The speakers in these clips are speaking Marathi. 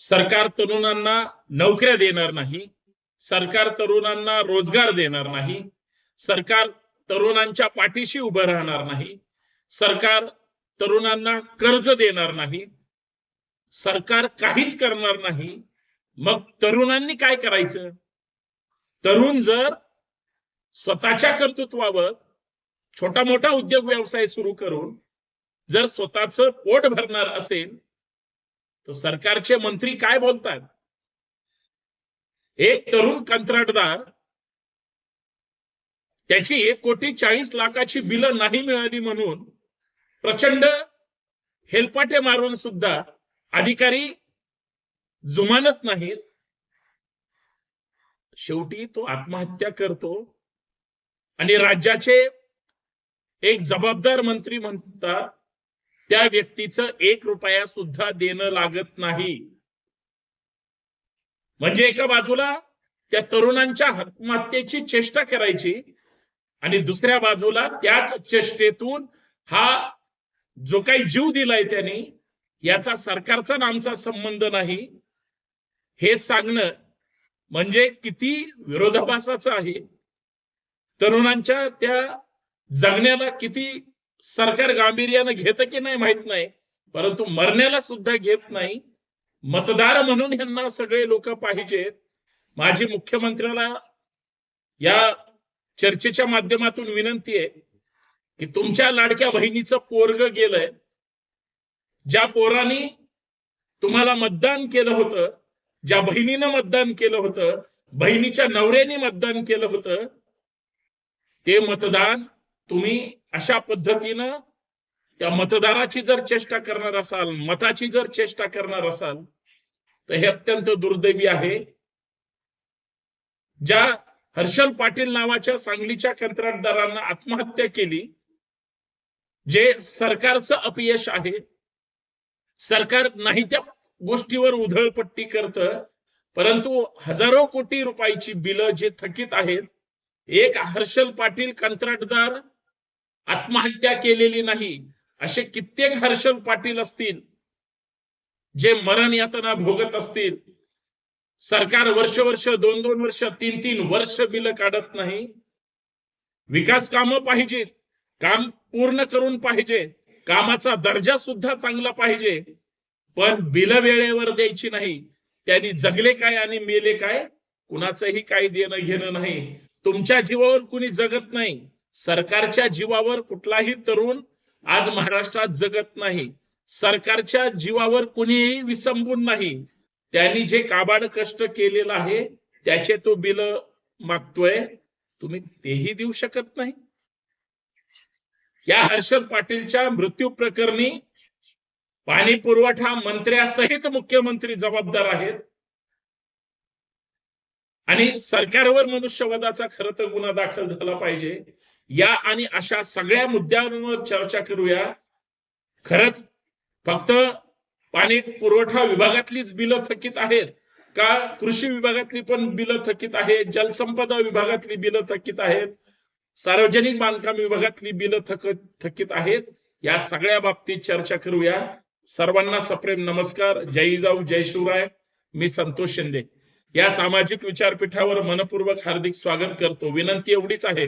सरकार तरुणांना नोकऱ्या देणार नाही सरकार तरुणांना रोजगार देणार नाही सरकार तरुणांच्या पाठीशी उभं राहणार नाही सरकार तरुणांना कर्ज देणार नाही सरकार काहीच करणार नाही. मग तरुणांनी काय करायचं? तरुण जर स्वतःच्या कर्तृत्वावर छोटा मोठा उद्योग व्यवसाय सुरू करून जर स्वतःच पोट भरणार असेल तर सरकारचे मंत्री काय बोलतात? एक तरुण कंत्राटदार त्याची एक कोटी चाळीस लाखाची बिलं नाही मिळाली म्हणून प्रचंड हेलपाटे मारून सुद्धा अधिकारी जुमानत नाहीत. शेवटी तो आत्महत्या करतो आणि राज्याचे एक जबाबदार मंत्री म्हणतात त्या व्यक्तीचं एक रुपया सुद्धा देणं लागत नाही. म्हणजे एका बाजूला त्या तरुणांच्या आत्महत्येची चेष्टा करायची आणि दुसऱ्या बाजूला त्याच चेष्टेतून हा जो काही जीव दिलाय त्यांनी याचा सरकारचा नामचा आमचा संबंध नाही. हे सांगणं म्हणजे किती विरोधाभासाचं आहे. तरुणांच्या त्या जगण्याला किती सरकार गांभीर्यानं घेतं की नाही माहीत नाही परंतु मरण्याला सुद्धा घेत नाही. मतदार म्हणून यांना सगळे लोक पाहिजेत माझी मुख्यमंत्र्याला या चर्चेच्या माध्यमातून विनंती आहे की तुमच्या लाडक्या बहिणीचं पोरग गेलंय ज्या पोरांनी तुम्हाला मतदान केलं होतं ज्या बहिणीनं मतदान केलं होतं बहिणीच्या नवऱ्याने मतदान केलं होतं ते मतदान तुम्ही अशा पद्धतीनं त्या मतदाराची जर चेष्टा करणार असाल मताची जर चेष्टा करणार असाल तर हे अत्यंत दुर्दैवी आहे. ज्या हर्षल पाटील नावाच्या सांगलीच्या कंत्राटदारांना आत्महत्या केली जे सरकारचं अपयश आहे सरकार नाही त्या गोष्टीवर उधळपट्टी करतं परंतु हजारो कोटी रुपयाची बिलं जे थकीत आहेत एक हर्षल पाटील कंत्राटदार आत्महत्या केलेली नाही असे कित्येक हर्षल पाटील असतील जे मरण यातना भोगत असतील. सरकार वर्ष वर्ष दोन दोन वर्ष तीन तीन वर्ष बिल काढत नाही. विकास कामं पाहिजेत काम पूर्ण करून पाहिजे कामाचा दर्जा सुद्धा चांगला पाहिजे पण बिल वेळेवर द्यायची नाही. त्यांनी जगले काय आणि मेले काय कुणाचंही काही देणं घेणं नाही. तुमच्या जीवावर कुणी जगत नाही. सरकारच्या जीवावर कुठलाही तरुण आज महाराष्ट्रात जगत नाही. सरकारच्या जीवावर कुणीही विसंबून नाही. त्यांनी जे काबाड कष्ट केलेलं आहे त्याचे तो बिल मागतोय. तुम्ही तेही देऊ शकत नाही. या हर्षल पाटीलच्या मृत्यू प्रकरणी पाणी पुरवठा मंत्र्यासहित मुख्यमंत्री जबाबदार आहेत. आणि सरकारवर मनुष्यवधाचा खरं तर गुन्हा दाखल झाला पाहिजे. या आणि अशा सगळ्या मुद्द्यांवर चर्चा करूया. खरंच फक्त पाणी पुरवठा विभागातलीच बिलं थकीत आहेत का? कृषी विभागातली पण बिलं थकीत आहेत जलसंपदा विभागातली बिलं थकीत आहेत सार्वजनिक बांधकाम विभागातली बिलं थक थकीत आहेत या सगळ्या बाबतीत चर्चा करूया. सर्वांना सप्रेम नमस्कार. जय जाऊ जय शिवराय. मी संतोष शिंदे. या सामाजिक विचारपीठावर मनपूर्वक हार्दिक स्वागत करतो. विनंती एवढीच आहे.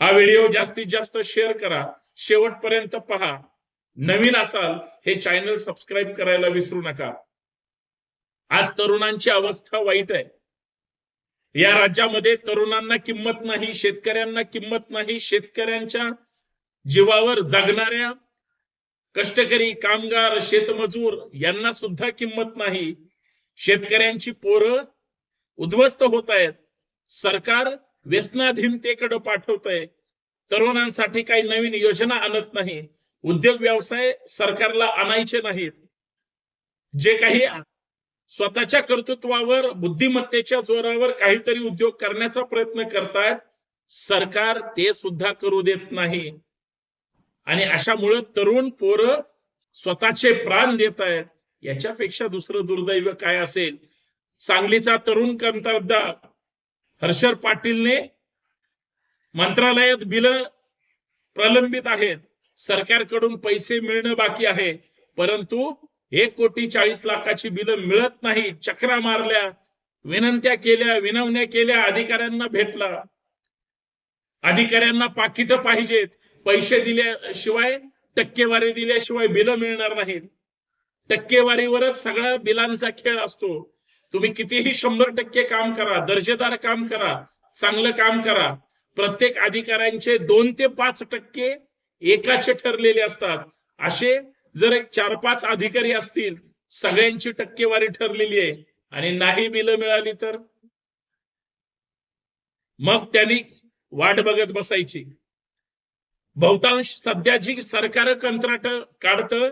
हा व्हिडिओ जास्तीत जास्त शेअर करा. शेवटपर्यंत पहा. नवीन असाल हे चॅनल सबस्क्राईब करायला विसरू नका. आज तरुणांची अवस्था वाईट आहे. या राज्यामध्ये तरुणांना किंमत नाही शेतकऱ्यांना किंमत नाही शेतकऱ्यांच्या जीवावर जगणाऱ्या कष्टकरी कामगार शेतमजूर यांना सुद्धा किंमत नाही. शेतकऱ्यांची पोरं उद्ध्वस्त होत आहेत. सरकार व्यसनाधीनतेकडे पाठवत आहे तरुणांसाठी काही नवीन योजना आणत नाही. उद्योग व्यवसाय सरकारला आणायचे नाहीत. जे काही स्वतःच्या कर्तृत्वावर बुद्धिमत्तेच्या जोरावर काहीतरी उद्योग करण्याचा प्रयत्न करतायत सरकार ते सुद्धा करू देत नाही. आणि अशामुळे तरुण पोरं स्वतःचे प्राण देत आहेत याच्यापेक्षा दुसरं दुर्दैव काय असेल? सांगलीचा तरुण कंत्राटदार हर्षर पाटीलने मंत्रालयात बिल प्रलंबित आहेत. सरकारकडून पैसे मिळणं बाकी आहे. परंतु एक कोटी चाळीस लाखाची बिलं मिळत नाही. चक्रा मारल्या विनंत्या केल्या विनवण्या केल्या अधिकाऱ्यांना भेटला. अधिकाऱ्यांना पाकिट पाहिजेत. पैसे दिल्याशिवाय टक्केवारी दिल्याशिवाय बिलं मिळणार नाहीत. टक्केवारीवरच सगळा बिलांचा खेळ असतो. तुम्ही कितीही शंभर टक्के काम करा दर्जेदार काम करा चांगलं काम करा प्रत्येक अधिकाऱ्यांचे दोन ते पाच टक्के एकाचे ठरलेले असतात. असे जर एक चार पाच अधिकारी असतील सगळ्यांची टक्केवारी ठरलेली आहे. आणि नाही बिल मिळाली तर? मग त्यांनी वाट बघत बसायची. बहुतांश सध्या जी सरकार कंत्राट काढतं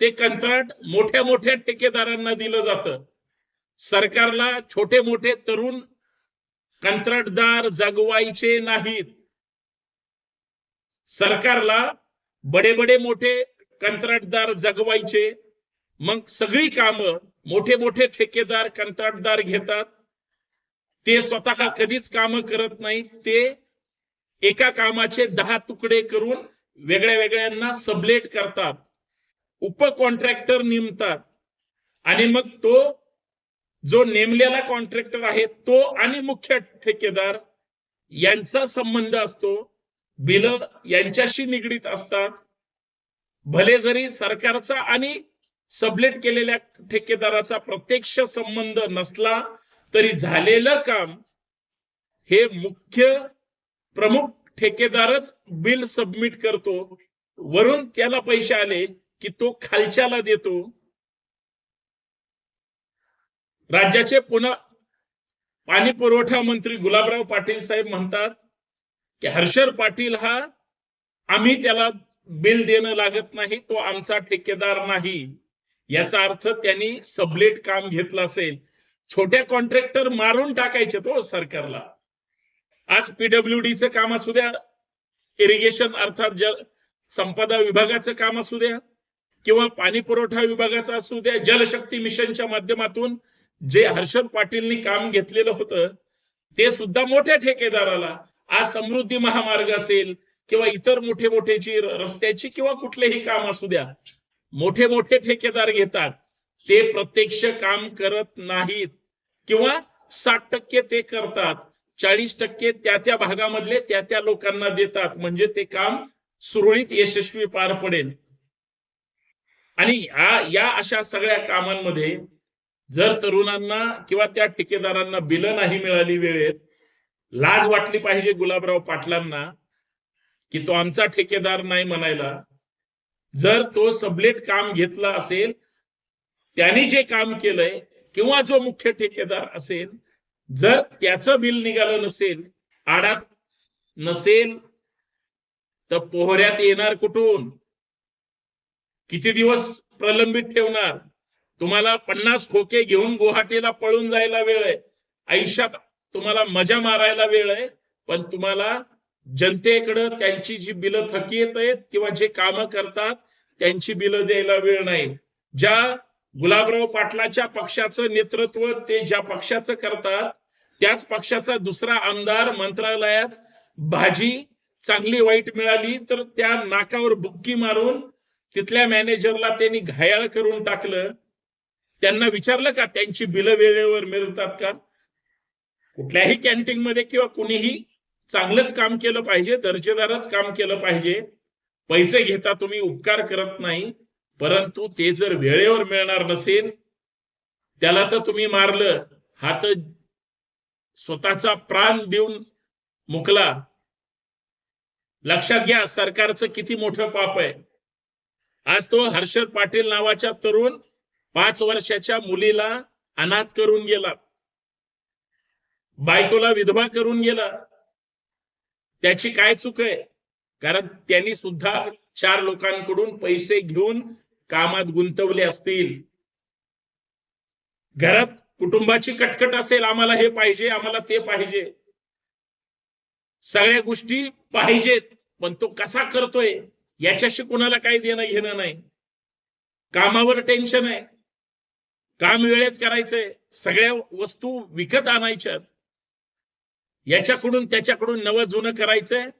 ते कंत्राट मोठ्या मोठ्या ठेकेदारांना दिलं जातं. सरकारला छोटे मोठे तरुण कंत्राटदार जगवायचे नाहीत. सरकारला बडे बडे मोठे कंत्राटदार जगवायचे. मग सगळी कामं मोठे मोठे ठेकेदार कंत्राटदार घेतात. ते स्वतः कधीच काम करत नाहीत. ते एका कामाचे दहा तुकडे करून वेगळ्या वेगळ्यांना सबलेट करतात. उप कॉन्ट्रॅक्टर नेमतात. आणि मग तो जो नेमलेला कॉन्ट्रॅक्टर आहे तो आणि मुख्य ठेकेदार यांचा संबंध असतो. बिल यांच्याशी निगडीत असतात. भले जरी सरकारचा आणि सबलेट केलेल्या ठेकेदाराचा प्रत्यक्ष संबंध नसला तरी झालेलं काम हे मुख्य प्रमुख ठेकेदारच बिल सबमिट करतो. वरून त्याला पैसे आले की तो खालच्याला देतो. राज्याचे पुन्हा पाणी पुरवठा मंत्री गुलाबराव पाटील साहेब म्हणतात की हर्षर पाटील हा आम्ही त्याला बिल देणं लागत नाही तो आमचा ठेकेदार नाही. याचा अर्थ त्यांनी सबलेट काम घेतलं असेल. छोट्या कॉन्ट्रॅक्टर मारून टाकायचे तो सरकारला. आज पीडब्ल्यूडीचं काम असू द्या इरिगेशन अर्थात जल संपदा विभागाचं काम असू द्या किंवा पाणी पुरवठा विभागाचं असू द्या जलशक्ती मिशनच्या माध्यमातून जे हर्षद पाटीलनी काम घेतलेलं होतं ते सुद्धा मोठ्या ठेकेदाराला आज समृद्धी महामार्ग असेल किंवा इतर मोठे मोठेची रस्त्याची किंवा कुठलेही काम असू द्या मोठे मोठे ठेकेदार घेतात ते प्रत्यक्ष काम करत नाहीत. किंवा साठ टक्के ते करतात चाळीस टक्के त्या त्या भागामधले त्या त्या लोकांना देतात म्हणजे ते काम सुरळीत यशस्वी पार पडेल. आणि या अशा सगळ्या कामांमध्ये जर तरुणांना किंवा त्या ठेकेदारांना बिलं नाही मिळाली वेळेत लाज वाटली पाहिजे गुलाबराव पाटलांना की तो आमचा ठेकेदार नाही म्हणायला. जर तो सबलेट काम घेतला असेल त्यांनी जे काम केलंय किंवा जो मुख्य ठेकेदार असेल जर त्याचं बिल निघालं नसेल आडात नसेल तर पोहऱ्यात येणार कुठून? किती दिवस प्रलंबित ठेवणार? तुम्हाला पन्नास खोके घेऊन गुवाहाटीला पळून जायला वेळ आहे. आयुष्यात तुम्हाला मजा मारायला वेळ आहे पण तुम्हाला जनतेकडं त्यांची जी बिलं थकी आहेत किंवा जे काम करतात त्यांची बिलं द्यायला वेळ नाही. ज्या गुलाबराव पाटलाच्या पक्षाचं नेतृत्व ते ज्या पक्षाचं करतात त्याच पक्षाचा दुसरा आमदार मंत्रालयात भाजी चांगली वाईट मिळाली तर त्या नाकावर बुक्की मारून तिथल्या मॅनेजरला त्यांनी घायाळ करून टाकलं. त्यांना विचारलं का त्यांची बिलं वेळेवर मिळतात का? कुठल्याही कॅन्टीन मध्ये किंवा कुणीही चांगलंच काम केलं पाहिजे दर्जेदारच काम केलं पाहिजे. पैसे घेता तुम्ही उपकार करत नाही. परंतु ते जर वेळेवर मिळणार नसेल त्याला तर तुम्ही मारलं. हा तर स्वतःचा प्राण देऊन मुकला. लक्षात घ्या सरकारचं किती मोठं पाप आहे. आज तो हर्षद पाटील नावाच्या तरुण पाच वर्षाच्या मुलीला अनाथ करून गेला. बायकोला विधवा करून गेला. त्याची काय चूक आहे? कारण त्यांनी सुद्धा चार लोकांकडून पैसे घेऊन कामात गुंतवले असतील. घरात कुटुंबाची कटकट असेल आम्हाला हे पाहिजे आम्हाला ते पाहिजे. सगळ्या गोष्टी पाहिजेत पण तो कसा करतोय? याच्याशी कुणाला काही देणं घेणं नाही. कामावर टेन्शन आहे. काम वेळेत करायचंय सगळ्या वस्तू विकत आणायच्या. याच्याकडून त्याच्याकडून नवं जुनं करायचंय.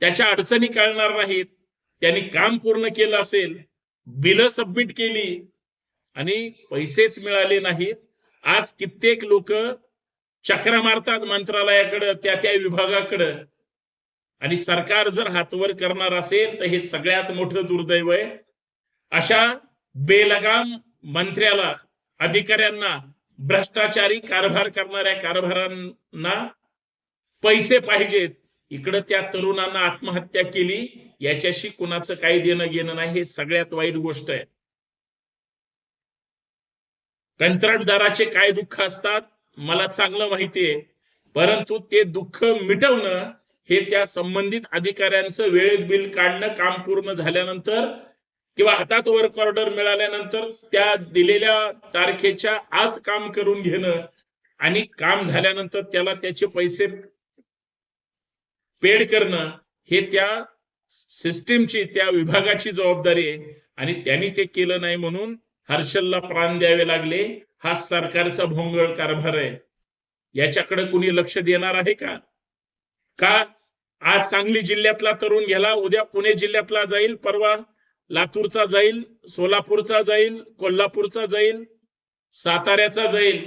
त्याच्या अडचणी कळणार नाहीत. त्यांनी काम पूर्ण केलं असेल बिल सबमिट केली आणि पैसेच मिळाले नाहीत. आज कित्येक लोक चक्र मारतात मंत्रालयाकडं त्या त्या विभागाकडं. आणि सरकार जर हातवर करणार असेल तर हे सगळ्यात मोठं दुर्दैव आहे. अशा बेलगाम मंत्र्याला अधिकाऱ्यांना भ्रष्टाचारी कारभार करणाऱ्या कारभारांना पैसे पाहिजेत. इकडं त्या तरुणांना आत्महत्या केली याच्याशी कुणाचं काही देणं घेणं नाही हे सगळ्यात वाईट गोष्ट आहे. कंत्राटदाराचे काय दुःख असतात मला चांगलं माहितीये परंतु ते दुःख मिटवणं हे त्या संबंधित अधिकाऱ्यांचं वेळेत बिल काढणं काम पूर्ण झाल्यानंतर किंवा हातात वर्क ऑर्डर मिळाल्यानंतर त्या दिलेल्या तारखेच्या आत काम करून घेणं आणि काम झाल्यानंतर त्याला त्याचे पैसे पेड करणं हे त्या सिस्टीमची त्या विभागाची जबाबदारी आहे. आणि त्यांनी ते केलं नाही म्हणून हर्षलला प्राण द्यावे लागले. हा सरकारचा भोंगळ कारभार आहे. याच्याकडे कुणी लक्ष देणार आहे का? का? आज सांगली जिल्ह्यातला तरुण घ्याला उद्या पुणे जिल्ह्यातला जाईल? परवा लातूरचा जाईल सोलापूरचा जाईल कोल्हापूरचा जाईल साताऱ्याचा जाईल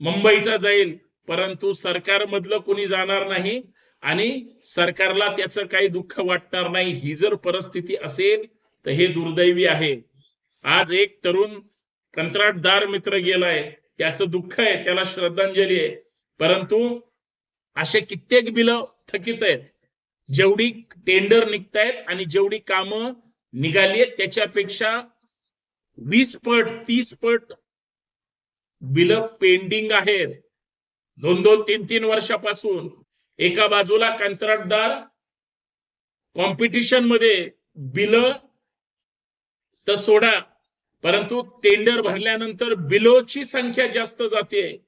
मुंबईचा जाईल. परंतु सरकारमधलं कुणी जाणार नाही आणि सरकारला त्याचं काही दुःख वाटणार नाही ही जर परिस्थिती असेल तर हे दुर्दैवी आहे. आज एक तरुण कंत्राटदार मित्र गेलाय त्याचं दुःख आहे त्याला श्रद्धांजली आहे. परंतु असे कित्येक बिलं थकीत आहेत. जेवढी टेंडर निघतायत आणि जेवढी कामं निघाली आहेत. त्याच्यापेक्षा वीस पट तीस पट बिलं पेंडिंग आहेत. दोन दोन तीन तीन वर्षापासून एका बाजूला कंत्राटदार कॉम्पिटिशनमध्ये बिलं तर सोडा. परंतु टेंडर भरल्यानंतर बिलोची संख्या जास्त जाते.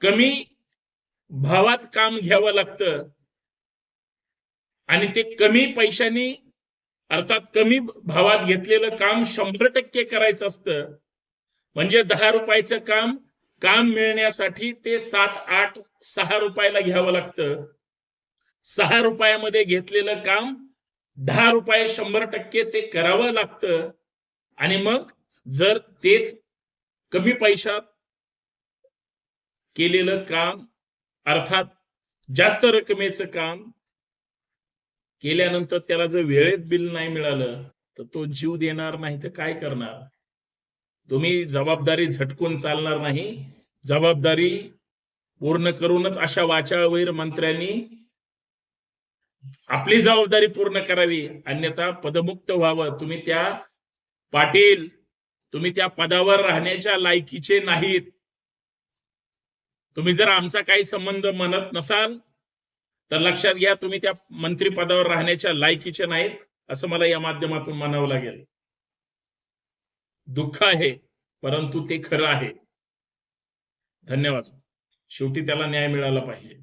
कमी भावात काम घ्यावं लागतं. आणि ते कमी पैशांनी अर्थात कमी भावात घेतलेलं काम शंभर टक्के करायचं असतं. म्हणजे दहा रुपयाचं काम काम मिळण्यासाठी ते सात आठ सहा रुपयाला घ्यावं लागतं. सहा रुपयामध्ये घेतलेलं काम दहा रुपये शंभर टक्के ते करावं लागतं. आणि मग जर तेच कमी पैशात केलेलं काम अर्थात जास्त रकमेचं काम केल्यानंतर त्याला जर वेळेत बिल नाही मिळालं तर तो जीव देणार नाही तर काय करणार? तुम्ही जबाबदारी झटकून चालणार नाही. जबाबदारी पूर्ण करूनच अशा वाचाळवैर मंत्र्यांनी आपली जबाबदारी पूर्ण करावी. अन्यथा पदमुक्त व्हावं. तुम्ही त्या पाटील तुम्ही त्या पदावर राहण्याच्या लायकीचे नाहीत. तुम्ही जर आमचा काही संबंध म्हणत नसाल तर लक्षात घ्या तुम्ही त्या मंत्रीपदावर राहण्याच्या लायकीचे नाहीत असं मला या माध्यमातून म्हणावं लागेल. दुःख आहे परंतु ते खरं आहे. धन्यवाद. शेवटी त्याला न्याय मिळाला पाहिजे.